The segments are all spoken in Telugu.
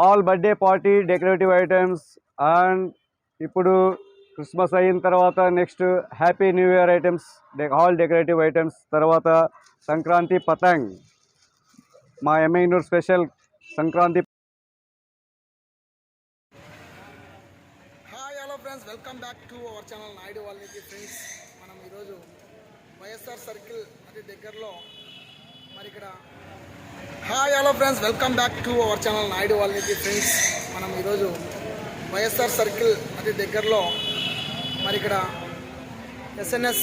All birthday party decorative items and ఇప్పుడు క్రిస్మస్ అయిన తర్వాత next happy new year items all decorative items తర్వాత సంక్రాంతి పతంగ్. మా ఎంఐనూర్ special Sankranti hi hello friends welcome back to our channel Naidu వాళ్ళకి ఫ్రెండ్స్ మనం ఈరోజు వైఎస్ఆర్ సర్కిల్ అతి దగ్గరలో మరి ఇక్కడ hi hello friends welcome back to our channel Naidu వాళ్ళకి ఫ్రెండ్స్ మనం ఈరోజు వైఎస్ఆర్ సర్కిల్ అతి దగ్గరలో మరి ఇక్కడ SNS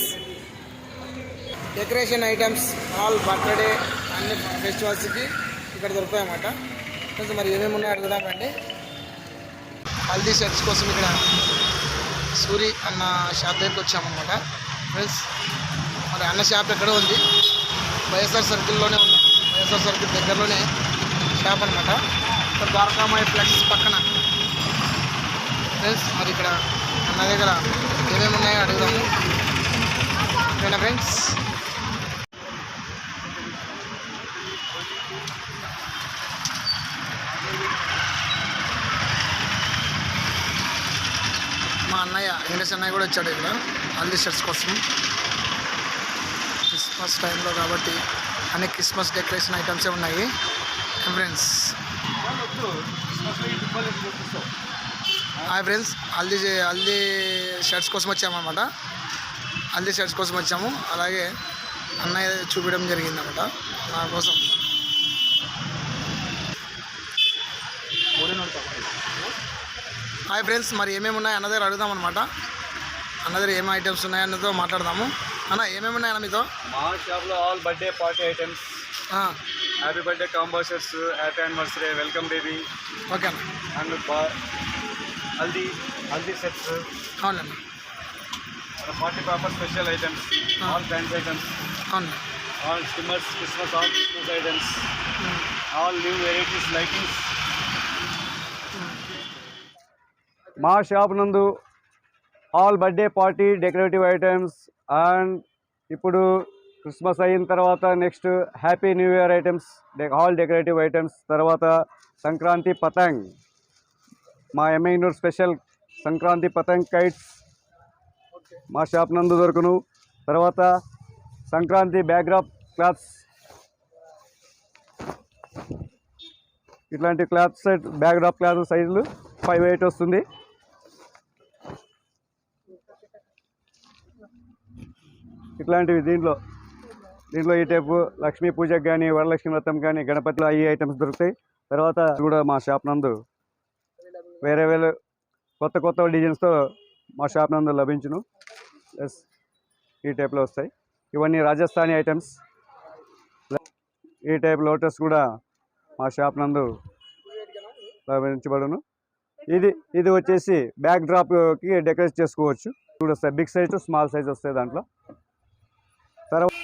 decoration items all birthday అన్ని ఫెస్టివల్స్కి ఇక్కడ దొరుకుతాయన్నమాట ఫ్రెండ్స్ మరి ఏమేమి ఉన్నాయో అడుగుదామండి హల్దీ సెట్స్ కోసం ఇక్కడ సూరి అన్న షాప్ దగ్గరికి వచ్చామన్నమాట. ఫ్రెండ్స్ మరి అన్న షాప్ ఎక్కడ ఉంది. వైఎస్ఆర్ సర్కిల్లోనే ఉంది సర్కిల్ దగ్గరలోనే షాప్ అనమాట ఇక్కడ ద్వారకామాయి ఫ్లెక్స్ పక్కన. ఫ్రెండ్స్ మరి ఇక్కడ అన్న దగ్గర ఏమేమి ఉన్నాయో అడుగుదాము. ఓకేనా ఫ్రెండ్స్? మా అన్నయ్య వెంకటేష్ అన్నయ్య కూడా వచ్చాడు ఇక్కడ. హల్దీ షర్ట్స్ కోసం. క్రిస్మస్ టైంలో కాబట్టి అన్ని క్రిస్మస్ డెకరేషన్ ఐటమ్సే ఉన్నాయి? Friends. Hi friends. Haldi haldi shirts కోసం వచ్చామన్నమాట. హల్దీ షర్ట్స్ కోసం వచ్చాము. అలాగే అన్నయ్య చూపించడం జరిగిందన్నమాట. నా కోసం. Hi friends. మరి ఏమేమి ఉన్నాయి? అన్న దగ్గర అడుగుదాం అనమాట అన్న దగ్గర ఏమేమి ఐటమ్స్ ఉన్నాయి అన్నతో మాట్లాడదాము. అన్న ఏమేమి ఉన్నాయి అన్న మీతో? మా షాప్లో ఆల్ బర్త్డే పార్టీ ఐటమ్స్ ఆ, happy birthday కాంబోషర్స్ happy anniversary welcome baby okay అన్న. అండ్ హల్దీ హల్దీ సెట్స్ అవునండి party paper special items all fans items అవును all streamers Christmas all Christmas items all new varieties lightings మా షాప్ నందు all birthday party decorative items and ఇప్పుడు క్రిస్మస్ అయిన తర్వాత next happy new year items all decorative items తర్వాత సంక్రాంతి పతంగ్. మా ఎంఐనూర్ స్పెషల్ సంక్రాంతి పతంగ్ కైట్స్ మా షాప్ నందు దొరుకును. తర్వాత సంక్రాంతి బ్యాక్డ్రాప్ క్లాత్స్. ఇట్లాంటి క్లాత్ సెట్ బ్యాక్డ్రాప్ క్లాత్ సైజులు ఫైవ్ ఎయిట్ వస్తుంది. ఇట్లాంటివి దీంట్లో. దీంట్లో ఈ టైపు లక్ష్మీ పూజకు కానీ వరలక్ష్మి వ్రతం కానీ గణపతిలో ఈ ఐటమ్స్ దొరుకుతాయి. తర్వాత కూడా మా షాప్ నందు వేరే వేరే కొత్త కొత్త డిజైన్స్తో మా షాప్ నందు లభించును. ప్లస్ ఈ టైప్లో వస్తాయి. ఇవన్నీ రాజస్థానీ ఐటమ్స్. ఈ టైప్ లోటస్ కూడా మా షాప్ నందు లభించబడును. ఇది ఇది వచ్చేసి బ్యాక్ డ్రాప్కి డెకరేట్ చేసుకోవచ్చు. ఇప్పుడు వస్తాయి బిగ్ సైజ్ స్మాల్ సైజ్ వస్తాయి దాంట్లో. తర్వాత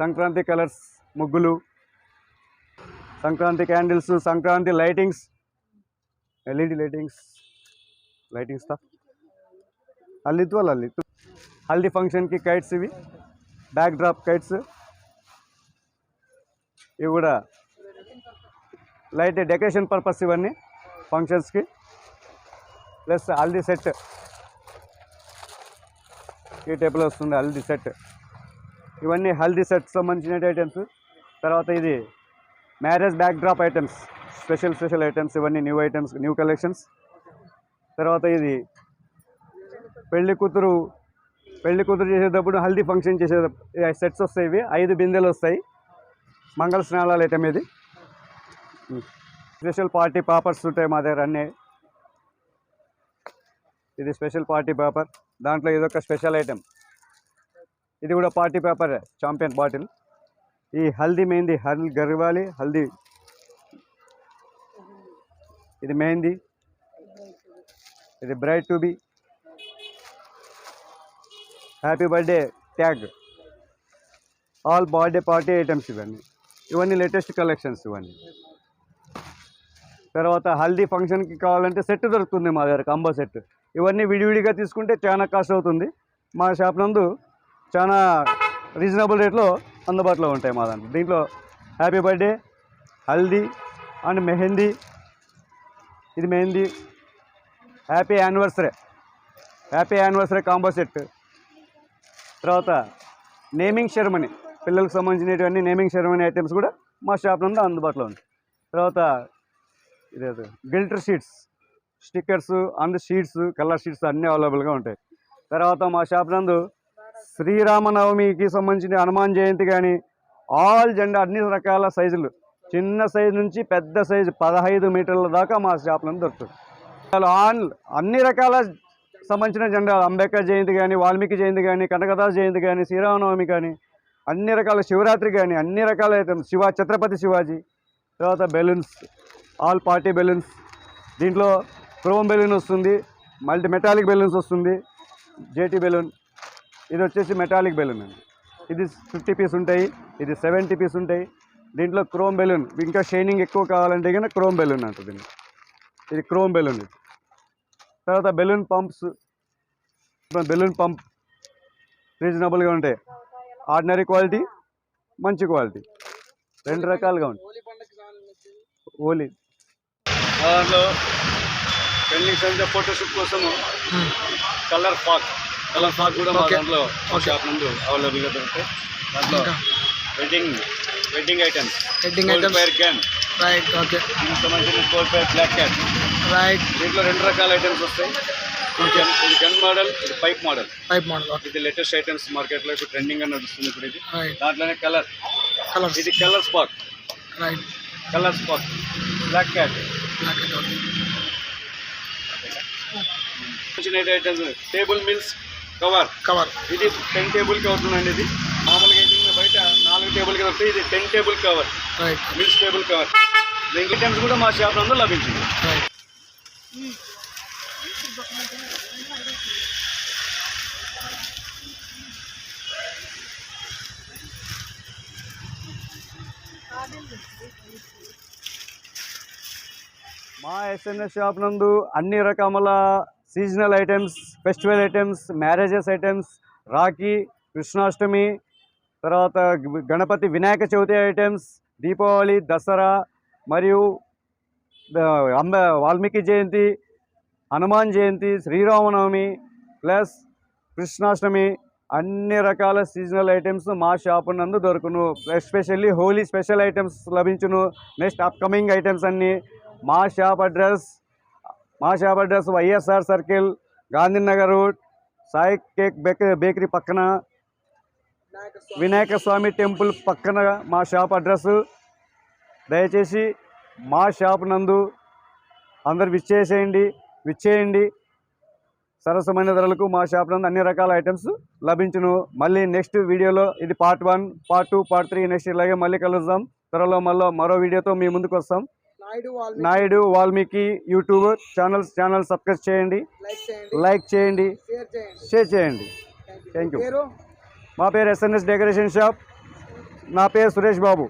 సంక్రాంతి కలర్స్ ముగ్గులు Sankranti candles Sankranti lightings LED lightings lightings తా అల్లిత్తు వాళ్ళు అల్లిత్తు హల్దీ ఫంక్షన్కి కైట్స్ ఇవి. Backdrop kites. ఇవి కూడా లైట్ డెకరేషన్ పర్పస్ ఇవన్నీ ఫంక్షన్స్కి ప్లస్ హల్దీ సెట్. ఈ టైప్లో వస్తుంది హల్దీ సెట్. ఇవన్నీ హల్దీ సెట్ సంబంధించిన ఐటమ్స్ తర్వాత ఇది marriage back drop items. Special special items. ఇవన్నీ న్యూ ఐటమ్స్ న్యూ కలెక్షన్స్. తర్వాత ఇది పెళ్ళి కూతురు పెళ్ళి కూతురు చేసేటప్పుడు హల్దీ ఫంక్షన్ చేసే సెట్స్ వస్తాయి ఇవి. ఐదు బిందెలు వస్తాయి. మంగళ స్నానాలు ఐటమ్ ఇది. స్పెషల్ పార్టీ పేపర్స్ ఉంటాయి మా దగ్గర అన్నీ. ఇది స్పెషల్ పార్టీ పేపర్. దాంట్లో ఇదొక స్పెషల్ ఐటమ్. ఇది కూడా పార్టీ పేపర్ చాంపియన్ బాటిల్. ఈ హల్దీ మెహందీ హల్ గర్వాలి హల్దీ. ఇది మెహందీ. ఇది bride to be. Happy birthday tag. All birthday party items ఇవన్నీ. ఇవన్నీ లేటెస్ట్ కలెక్షన్స్ ఇవన్నీ. తర్వాత హల్దీ ఫంక్షన్కి కావాలంటే సెట్ దొరుకుతుంది మా దగ్గర కంబో సెట్. ఇవన్నీ విడివిడిగా తీసుకుంటే చాలా కాస్ట్ అవుతుంది. మా షాప్ నందు చాలా రీజనబుల్ రేట్లో అందుబాటులో ఉంటాయి మా దాంట్లో. దీంట్లో happy birthday Haldi and Mehndi. ఇది Mehndi. Happy anniversary happy anniversary combo set తర్వాత నేమింగ్ సెరమనీ పిల్లలకు సంబంధించినటువంటి నేమింగ్ సెరమనీ ఐటమ్స్ కూడా మా షాప్ నందు అందుబాటులో ఉంది తర్వాత ఇదే glitter sheets stickers and sheets colour sheets అన్నీ అవైలబుల్గా ఉంటాయి. తర్వాత మా షాప్ నందు శ్రీరామనవమికి సంబంధించిన హనుమాన్ జయంతి కానీ ఆల్ జెండా అన్ని రకాల సైజులు. చిన్న సైజు నుంచి పెద్ద సైజు పదహైదు మీటర్ల దాకా మా చేపలను దొరుకుతుంది. ఆన్ అన్ని రకాల సంబంధించిన జెండా అంబేద్కర్ జయంతి కానీ వాల్మీకి జయంతి కానీ కనకదాస్ జయంతి కానీ శ్రీరామనవమి కానీ అన్ని రకాల శివరాత్రి కానీ అన్ని రకాల ఐటమ్స్ శివ ఛత్రపతి శివాజీ తర్వాత బెలూన్స్ ఆల్ పార్టీ బెలూన్స్ దీంట్లో క్రోమ్ బెలూన్ వస్తుంది మల్టీ మెటాలిక్ బెలూన్స్ వస్తుంది జేటీ బెలూన్ ఇది వచ్చేసి మెటాలిక్ బెలూన్ అండి. ఇది ఫిఫ్టీ పీస్ ఉంటాయి ఇది సెవెంటీ పీస్ ఉంటాయి. దీంట్లో క్రోమ్ బెలూన్ ఇంకా షైనింగ్ ఎక్కువ కావాలంటే కనుక క్రోమ్ బెలూన్ అంటుంది దీన్ని. ఇది క్రోమ్ బెలూన్ ఇది. తర్వాత బెలూన్ పంప్స్ బెలూన్ పంప్ రీజనబుల్గా ఉంటాయి. ఆర్డినరీ క్వాలిటీ మంచి క్వాలిటీ రెండు రకాలుగా ఉంటాయి. ఓలీ దాంట్లో పెళ్ళి సంజ ఫోటోషూట్ కోసం కలర్ పాక్. కలర్ పాక్ కూడా మా. దాంట్లో. షాప్ నందు అవైలబుల్గా దొరుకుతాయి దాంట్లో wedding wedding items heading cold items fire can right okay దీనికి సంబంధించిన cold fire black can right దీంట్లో రెండు రకాల ఐటమ్స్ వస్తాయి. ఇది గన్- మోడల్ ఇది పైప్ మోడల్ టైప్ మోడల్ ఇది లేటెస్ట్ ఐటమ్స్ మార్కెట్లో ఇప్పుడు ట్రెండింగ్గా నడుస్తుంది ఇప్పుడు ఇది. దాంట్లోనే కలర్ కలర్స్ ఇది colour spark right colour spark black cat black చిన్న items table meals cover. Cover. ఇది టెన్ టేబుల్కి అవుతుందండి ఇది. మామూలుగా అయితే బయట నాలుగు టేబుల్కి వస్తాయి ఇది ten table cover right meals table cover దీనికి ఐటమ్స్ కూడా మా షాప్ నందు లభించింది. మా ఎస్ఎన్ఎస్ షాప్ నందు అన్ని రకముల seasonal items festival items marriages items Rakhi Krishnashtami తర్వాత గణపతి వినాయక చవితి ఐటమ్స్ దీపావళి దసరా మరియు అంబ వాల్మీకి జయంతి హనుమాన్ జయంతి శ్రీరామనవమి ప్లస్ కృష్ణాష్టమి అన్ని రకాల సీజనల్ ఐటమ్స్ మా షాప్ నందు దొరుకును. ఎస్పెషల్లీ హోలీ స్పెషల్ ఐటమ్స్ లభించును. నెక్స్ట్ అప్కమింగ్ ఐటమ్స్ అన్నీ మా షాప్ అడ్రస్ మా shop address YSR circle Gandhinagar road Sai cake bake bakery పక్కన వినాయక స్వామి టెంపుల్ పక్కన మా షాప్ అడ్రస్. దయచేసి మా షాప్ నందు అందరు విచ్చేసేయండి విచ్చేయండి. సరసమైన ధరలకు మా షాప్ నందు అన్ని రకాల ఐటమ్స్ లభించును. మళ్ళీ నెక్స్ట్ వీడియోలో ఇది part one part two part three next ఇలాగే మళ్ళీ కలుద్దాం. త్వరలో మళ్ళీ మరో వీడియోతో మీ ముందుకు వస్తాం. Naidu Valmiki. YouTube channels channel subscribe చేయండి. లైక్ చేయండి. షేర్ చేయండి. థ్యాంక్. పేరు? మా పేరు ఎస్ఎన్ఎస్ డెకరేషన్ షాప్. నా పేరు సురేష్ బాబు.